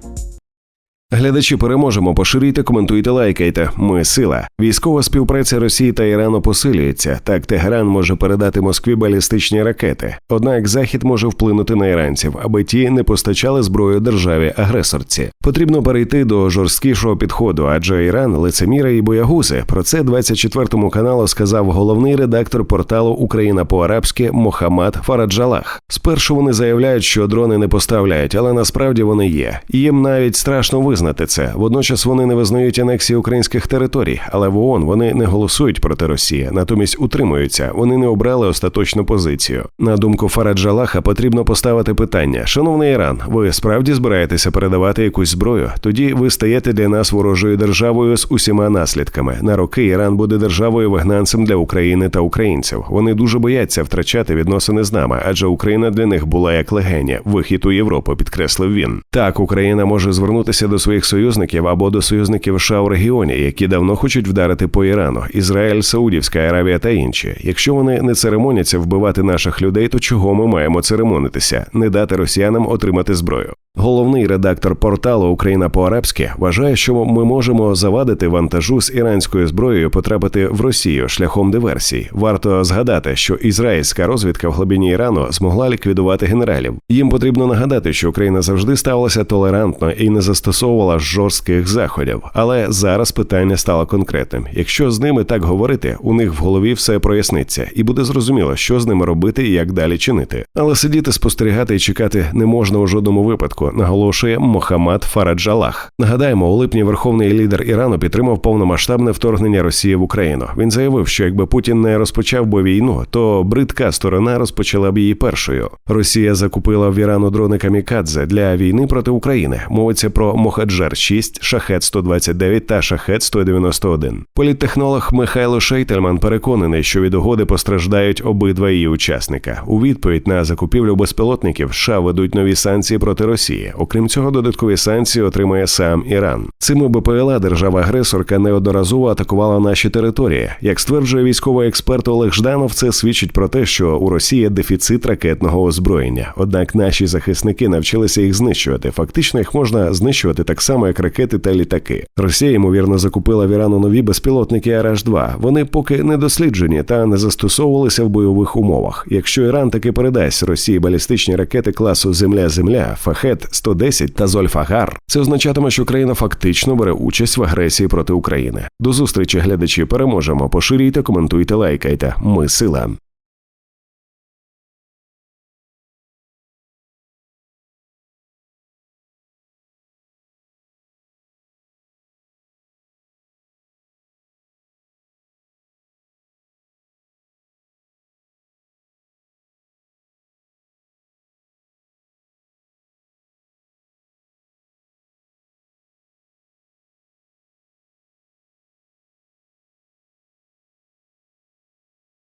you Глядачі переможемо, поширюйте, коментуйте, лайкайте. Ми сила. Військова співпраця Росії та Ірану посилюється. Так Тегеран може передати Москві балістичні ракети. Однак Захід може вплинути на іранців, аби ті не постачали зброю державі агресорці. Потрібно перейти до жорсткішого підходу, адже Іран лицеміра і боягузи. Про це 24 каналу сказав головний редактор порталу Україна по-арабськи Мохаммад Фараджалах. Спершу вони заявляють, що дрони не поставляють, але насправді вони є. Їм навіть страшно визнати це. Водночас вони не визнають анексії українських територій, але в ООН вони не голосують проти Росії, натомість утримуються. Вони не обрали остаточну позицію. На думку Фараджалаха, потрібно поставити питання: шановний Іран, ви справді збираєтеся передавати якусь зброю? Тоді ви стаєте для нас ворожою державою з усіма наслідками. На роки Іран буде державою вигнанцем для України та українців. Вони дуже бояться втрачати відносини з нами, адже Україна для них була як легеня, вихід у Європу, підкреслив він. Так, Україна може звернутися до своїх союзників або до союзників США у регіоні, які давно хочуть вдарити по Ірану, Ізраїль, Саудівська Аравія та інші. Якщо вони не церемоняться вбивати наших людей, то чого ми маємо церемонитися? Не дати росіянам отримати зброю. Головний редактор порталу Україна по-арабськи вважає, що ми можемо завадити вантажу з іранською зброєю потрапити в Росію шляхом диверсій. Варто згадати, що ізраїльська розвідка в глибині Ірану змогла ліквідувати генералів. Їм потрібно нагадати, що Україна завжди ставилася толерантно і не застосовувала жорстких заходів. Але зараз питання стало конкретним. Якщо з ними так говорити, у них в голові все проясниться, і буде зрозуміло, що з ними робити і як далі чинити. Але сидіти, спостерігати і чекати не можна у жодному випадку наголошує Мохаммад Фараджалах. Нагадаємо, у липні верховний лідер Ірану підтримав повномасштабне вторгнення Росії в Україну. Він заявив, що якби Путін не розпочав би війну, то бридка сторона розпочала б її першою. Росія закупила в Ірану дрони камікадзе для війни проти України. Мовиться про Мохаджар 6 Шахет 129 та Шахет 191 Політтехнолог Михайло Шейтельман переконаний, що від угоди постраждають обидва її учасника. У відповідь на закупівлю безпілотників США ведуть нові санкції проти Росії. Окрім цього, додаткові санкції отримає сам Іран. Цими БПЛА держава-агресорка неодноразово атакувала наші території. Як стверджує військовий експерт Олег Жданов, це свідчить про те, що у Росії дефіцит ракетного озброєння. Однак наші захисники навчилися їх знищувати. Фактично їх можна знищувати так само, як ракети та літаки. Росія ймовірно закупила в Ірану нові безпілотники Араш 2 Вони поки не досліджені та не застосовувалися в бойових умовах. Якщо Іран таки передасть Росії балістичні ракети класу Земля-Земля, Фахет 110 та Зольфагар, це означатиме, що країна фактично бере участь в агресії проти України. До зустрічі глядачі переможемо. Поширюйте, коментуйте, лайкайте. Ми сила.